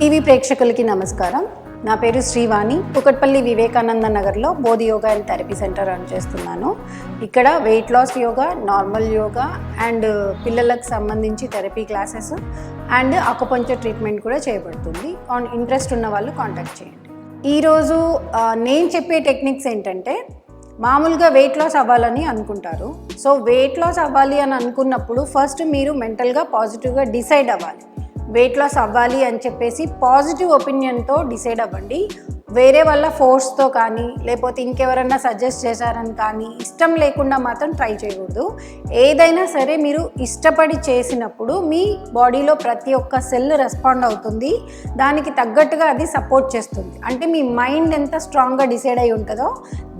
TV ప్రేక్షకులకి నమస్కారం. నా పేరు శ్రీవాణి. కుకట్పల్లి వివేకానంద నగర్లో Bodhi yoga and therapy center run చేస్తున్నాను. ఇక్కడ weight loss yoga normal yoga and పిల్లలకు సంబంధించి therapy classes and acupuncture treatment కూడా చేయబడుతుంది. ఇంట్రెస్ట్ ఉన్న వాళ్ళు కాంటాక్ట్ చేయండి. ఈరోజు నేను చెప్పే టెక్నిక్స్ ఏంటంటే మామూలుగా వెయిట్ లాస్ అవ్వాలని అనుకుంటారు. సో వెయిట్ లాస్ అవ్వాలి అని అనుకున్నప్పుడు ఫస్ట్ మీరు మెంటల్గా పాజిటివ్గా డిసైడ్ అవ్వాలి. వెయిట్ లాస్ అవ్వాలి అని చెప్పేసి పాజిటివ్ ఒపీనియన్తో డిసైడ్ అవ్వండి. వేరే వాళ్ళ ఫోర్స్తో కానీ లేకపోతే ఇంకెవరన్నా సజెస్ట్ చేశారని కానీ ఇష్టం లేకుండా మాత్రం ట్రై చేయకూడదు. ఏదైనా సరే మీరు ఇష్టపడి చేసినప్పుడు మీ బాడీలో ప్రతి ఒక్క సెల్ రెస్పాండ్ అవుతుంది. దానికి తగ్గట్టుగా అది సపోర్ట్ చేస్తుంది. అంటే మీ మైండ్ ఎంత స్ట్రాంగ్గా డిసైడ్ అయి ఉంటుందో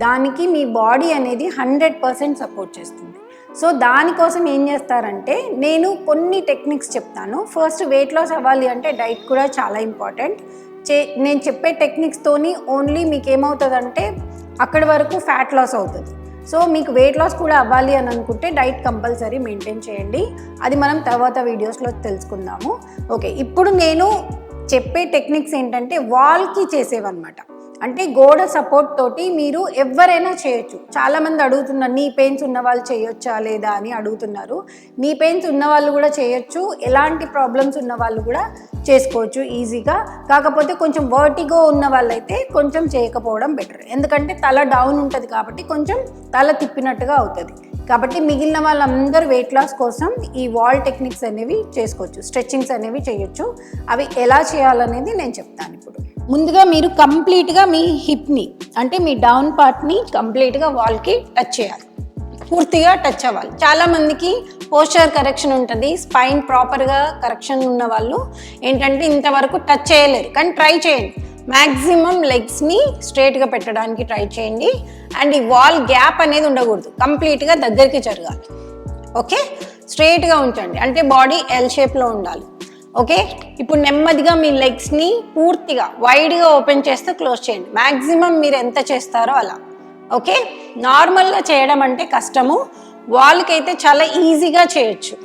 దానికి మీ బాడీ అనేది హండ్రెడ్ పర్సెంట్ సపోర్ట్ చేస్తుంది. సో దానికోసం ఏం చేస్తారంటే నేను కొన్ని టెక్నిక్స్ చెప్తాను. ఫస్ట్ వెయిట్ లాస్ అవ్వాలి అంటే డైట్ కూడా చాలా ఇంపార్టెంట్. చే నేను చెప్పే టెక్నిక్స్తోని ఓన్లీ మీకు ఏమవుతుందంటే అక్కడి వరకు ఫ్యాట్ లాస్ అవుతుంది. సో మీకు వెయిట్ లాస్ కూడా అవ్వాలి అని అనుకుంటే డైట్ కంపల్సరీ మెయింటైన్ చేయండి. అది మనం తర్వాత వీడియోస్లో తెలుసుకుందాము. ఓకే ఇప్పుడు నేను చెప్పే టెక్నిక్స్ ఏంటంటే వాల్కి చేసేవన్నమాట. అంటే గోడ సపోర్ట్ తోటి మీరు ఎవరైనా చేయొచ్చు. చాలామంది అడుగుతున్నారు నీ పెయిన్స్ ఉన్న వాళ్ళు చేయొచ్చా లేదా? అని అడుగుతున్నారు. నీ పెయిన్స్ ఉన్న వాళ్ళు కూడా చేయొచ్చు ఎలాంటి ప్రాబ్లమ్స్ ఉన్న వాళ్ళు కూడా చేసుకోవచ్చు ఈజీగా కాకపోతే కొంచెం వర్టిగో ఉన్న వాళ్ళైతే కొంచెం చేయకపోవడం బెటర్ ఎందుకంటే తల డౌన్ ఉంటుంది కాబట్టి కొంచెం తల తిప్పినట్టుగా అవుతుంది. కాబట్టి మిగిలిన వాళ్ళందరూ వెయిట్ లాస్ కోసం ఈ వాల్ టెక్నిక్స్ అనేవి చేసుకోవచ్చు స్ట్రెచ్చింగ్స్ అనేవి చేయొచ్చు. అవి ఎలా చేయాలనేది నేను చెప్తాను ఇప్పుడు. ముందుగా మీరు కంప్లీట్గా మీ హిప్ని అంటే మీ డౌన్ పార్ట్ని కంప్లీట్గా వాల్కి టచ్ చేయాలి. పూర్తిగా టచ్ అవ్వాలి. చాలామందికి పోస్చర్ కరెక్షన్ ఉంటుంది స్పైన్ ప్రాపర్గా కరెక్షన్ ఉన్న వాళ్ళు ఏంటంటే ఇంతవరకు టచ్ చేయలేరు. కానీ ట్రై చేయండి. మ్యాక్సిమం లెగ్స్ని స్ట్రేట్గా పెట్టడానికి ట్రై చేయండి. అండ్ ఈ వాల్ గ్యాప్ అనేది ఉండకూడదు. కంప్లీట్గా దగ్గరికి జరగాలి. ఓకే? స్ట్రేట్గా ఉంచండి. అంటే బాడీ ఎల్ షేప్లో ఉండాలి. ఓకే? ఇప్పుడు నెమ్మదిగా మీ లెగ్స్ని పూర్తిగా వైడ్గా ఓపెన్ చేస్తే క్లోజ్ చేయండి. మ్యాక్సిమం మీరు ఎంత చేస్తారో అలా. ఓకే? నార్మల్గా చేయడం అంటే కష్టము. వాళ్ళకైతే అయితే చాలా ఈజీగా చేయొచ్చు.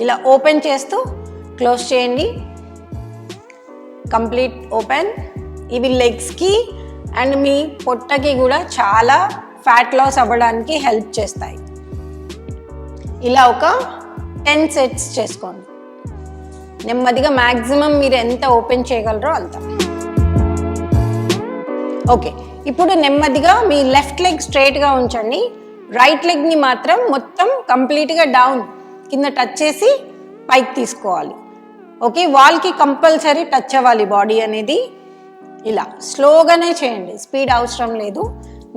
ఇలా ఓపెన్ చేస్తూ క్లోజ్ చేయండి. కంప్లీట్ ఓపెన్ ఇవి లెగ్స్కి అండ్ మీ పొట్టకి కూడా చాలా ఫ్యాట్ లాస్ అవ్వడానికి హెల్ప్ చేస్తాయి. ఇలా ఒక టెన్ సెట్స్ చేసుకోండి. నెమ్మదిగా మ్యాక్సిమం మీరు ఎంత ఓపెన్ చేయగలరో అంత. ఓకే ఇప్పుడు నెమ్మదిగా మీ లెఫ్ట్ లెగ్ స్ట్రైట్గా ఉంచండి. రైట్ లెగ్ని మాత్రం మొత్తం కంప్లీట్గా డౌన్ కింద టచ్ చేసి పైకి తీసుకోవాలి. ఓకే వాల్కి కంపల్సరీ టచ్ అవ్వాలి బాడీ అనేది. ఇలా స్లోగానే చేయండి స్పీడ్ అవసరం లేదు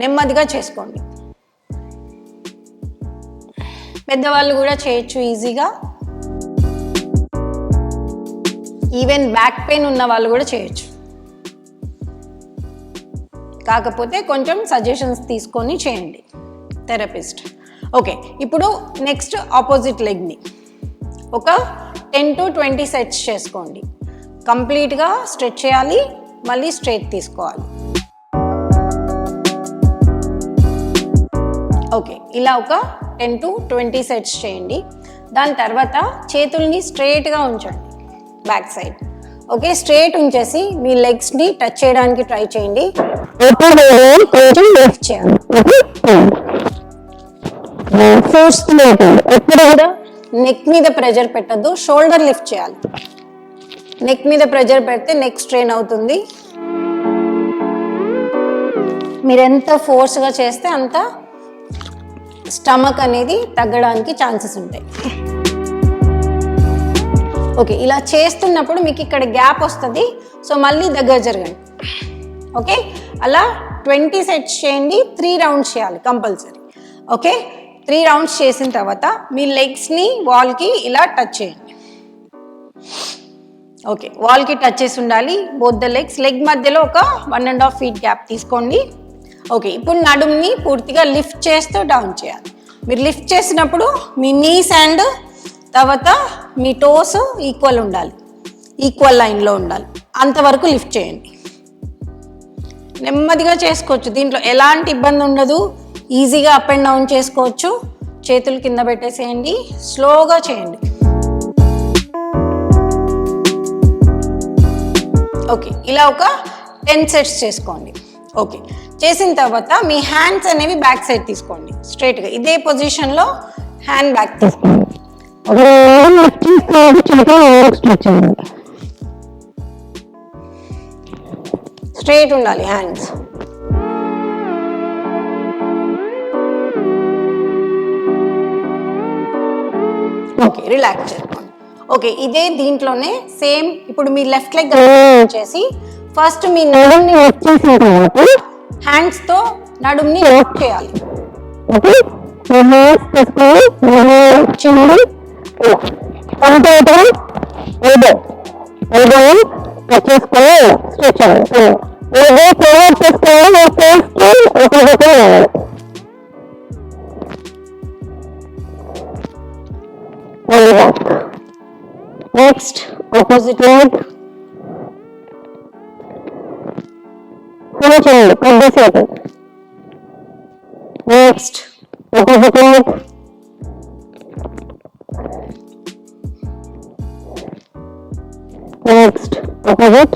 నెమ్మదిగా చేసుకోండి. పెద్దవాళ్ళు కూడా చేయొచ్చు ఈజీగా. ఈవెన్ బ్యాక్ పెయిన్ ఉన్న వాళ్ళు కూడా చేయొచ్చు. కాకపోతే కొంచెం సజెషన్స్ తీసుకొని చేయండి. థెరపిస్ట్ ఓకే ఇప్పుడు నెక్స్ట్ ఆపోజిట్ లెగ్ని ఒక టెన్ టు ట్వంటీ సెట్స్ చేసుకోండి. కంప్లీట్గా స్ట్రెచ్ చేయాలి మళ్ళీ స్ట్రైట్ తీసుకోవాలి. ఓకే ఇలా ఒక టెన్ టు ట్వంటీ సెట్స్ చేయండి. దాని తర్వాత చేతుల్ని స్ట్రైట్గా ఉంచండి. Back side. ఓకే స్ట్రైట్ ఉంచేసి మీ లెగ్స్ని టచ్ చేయడానికి ట్రై చేయండి. ఎప్పుడు కొంచెం లిఫ్ట్ చేయాలి. ఫోర్స్ ఎప్పుడు కూడా నెక్ మీద ప్రెజర్ పెట్టద్దు షోల్డర్ లిఫ్ట్ చేయాలి. నెక్ మీద ప్రెజర్ పెడితే నెక్ స్ట్రెయిన్ అవుతుంది. మీరు ఎంత ఫోర్స్గా చేస్తే అంత స్టమక్ అనేది తగ్గడానికి ఛాన్సెస్ ఉంటాయి. ఓకే ఇలా చేస్తున్నప్పుడు మీకు ఇక్కడ గ్యాప్ వస్తుంది. సో మళ్ళీ దగ్గర జరగండి. ఓకే? అలా ట్వంటీ సెట్స్ చేయండి త్రీ రౌండ్స్ చేయాలి కంపల్సరీ. ఓకే? త్రీ రౌండ్స్ చేసిన తర్వాత మీ లెగ్స్ని వాల్కి ఇలా టచ్ చేయండి. ఓకే వాల్కి టచ్ చేసి ఉండాలి. బోత్ ద లెగ్స్ లెగ్ మధ్యలో ఒక one and half feet gap తీసుకోండి. ఓకే ఇప్పుడు నడుముని పూర్తిగా లిఫ్ట్ చేస్తూ డౌన్ చేయాలి. మీరు లిఫ్ట్ చేసినప్పుడు మీ నీస్ అండ్ తర్వాత మీ టోస్ ఈక్వల్ ఉండాలి. ఈక్వల్ లైన్లో ఉండాలి. అంతవరకు లిఫ్ట్ చేయండి. నెమ్మదిగా చేసుకోవచ్చు. దీంట్లో ఎలాంటి ఇబ్బంది ఉండదు. ఈజీగా అప్ అండ్ డౌన్ చేసుకోవచ్చు. చేతులు కింద పెట్టేసేయండి. స్లోగా చేయండి. ఓకే. ఇలా ఒక టెన్ సెట్స్ చేసుకోండి. ఓకే. చేసిన తర్వాత మీ హ్యాండ్స్ అనేవి బ్యాక్ సైడ్ తీసుకోండి. స్ట్రైట్గా ఇదే పొజిషన్లో హ్యాండ్ బ్యాక్ తీసుకోండి. స్ట్రైట్ ఉండాలి హ్యాండ్స్. ఓకే రిలాక్స్ చేసుకోండి. ఓకే ఇదే దీంట్లోనే సేమ్ ఇప్పుడు మీ లెఫ్ట్ లెగ్ చేసి ఫస్ట్ మీ నడుముని వచ్చేసిన తర్వాత హ్యాండ్స్తో నడుముని చేయాలి. ఓకే. చూడండి చేసుకొని స్ట్రెచ్ అవ్వాలి నెక్స్ట్ ఆపోజిట్ లెగ్ చేయండి కొద్దిసేపు next opposite leg next opposite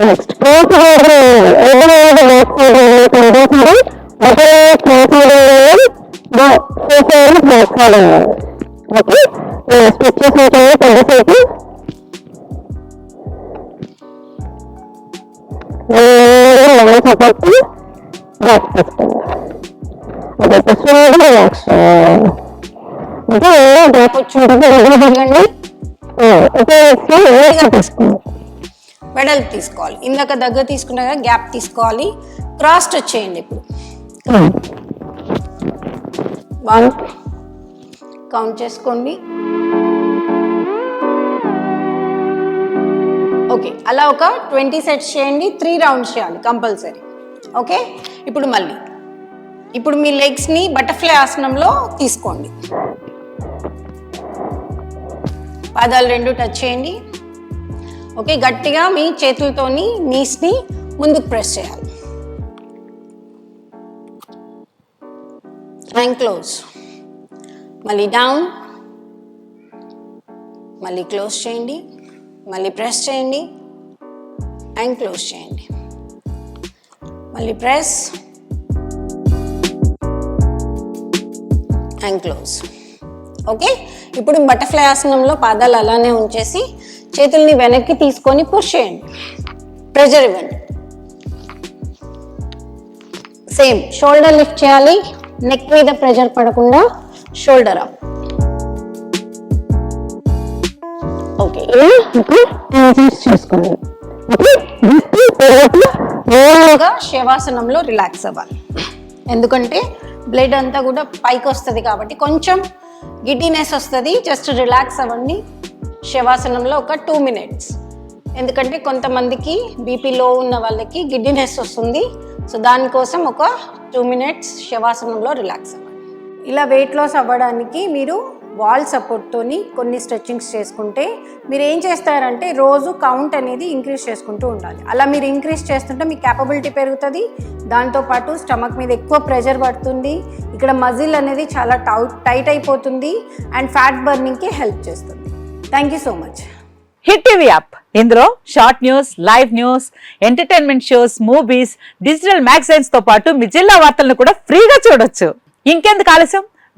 next close okay stretch చేసిన కొద్దిసేపు సపోర్ట్ బ్యాక్ తీసుకోండి ఓకే స్లోగా రిలాక్స్ అంటే డ్రాప్ వచ్చి ఉంటుంది తిరగండి వెడల్పు తీసుకోవాలి. ఇందాక దగ్గర తీసుకున్నా కదా గ్యాప్ తీసుకోవాలి. క్రాస్ వచ్చేయండి ఇప్పుడు. వన్ కౌంట్ చేసుకోండి. ఓకే అలా ఒక ట్వంటీ సెట్స్ చేయండి త్రీ రౌండ్స్ చేయాలి కంపల్సరీ. ఓకే ఇప్పుడు మళ్ళీ. ఇప్పుడు మీ లెగ్స్ని బటర్ఫ్లై ఆసనంలో తీసుకోండి. పాదాలు రెండు టచ్ చేయండి. ఓకే గట్టిగా మీ చేతులతోని నీస్ని ముందుకు ప్రెస్ చేయాలి. అండ్ క్లోజ్ మళ్ళీ డౌన్ మళ్ళీ క్లోజ్ చేయండి. మళ్ళీ ప్రెస్ చేయండి. అండ్ క్లోజ్ చేయండి. మళ్ళీ ప్రెస్ అండ్ క్లోజ్ ఓకే? ఇప్పుడు బటర్ఫ్లై ఆసనంలో పాదాలు అలానే ఉంచేసి చేతుల్ని వెనక్కి తీసుకొని పుష్ చేయండి. ప్రెజర్ ఇవ్వండి. సేమ్ షోల్డర్ లిఫ్ట్ చేయాలి. నెక్ మీద ప్రెజర్ పడకుండా షోల్డర్ అప్ ఓకే చేసుకోండి. శవాసనంలో రిలాక్స్ అవ్వాలి. ఎందుకంటే బ్లడ్ అంతా కూడా పైకి వస్తుంది కాబట్టి కొంచెం గిడ్డీనెస్ వస్తుంది జస్ట్ రిలాక్స్ అవ్వండి. శవాసనంలో ఒక టూ మినిట్స్ ఎందుకంటే కొంతమందికి బీపీ లో ఉన్న వాళ్ళకి గిడ్డీనెస్ వస్తుంది. సో దానికోసం ఒక టూ మినిట్స్ శవాసనంలో రిలాక్స్ అవ్వండి. ఇలా వెయిట్ లాస్ అవ్వడానికి మీరు వాల్ సపోర్ట్తోని కొన్ని స్ట్రెచ్చింగ్స్ చేసుకుంటే మీరు ఏం చేస్తారంటే రోజు కౌంట్ అనేది ఇంక్రీజ్ చేసుకుంటూ ఉండాలి. అలా మీరు ఇంక్రీజ్ చేస్తుంటే మీ క్యాపబిలిటీ పెరుగుతుంది. దాంతోపాటు స్టమక్ మీద ఎక్కువ ప్రెషర్ పడుతుంది. ఇక్కడ మజిల్ అనేది చాలా టౌ టైట్ అయిపోతుంది. అండ్ ఫ్యాట్ బర్నింగ్కి హెల్ప్ చేస్తుంది. Thank you so much. Hit TV app. ఇందులో short news live news entertainment shows movies digital మ్యాగజైన్స్తో పాటు మీ జిల్లా వార్తలను కూడా ఫ్రీగా చూడొచ్చు. ఇంకెందుకు ఆలస్యం?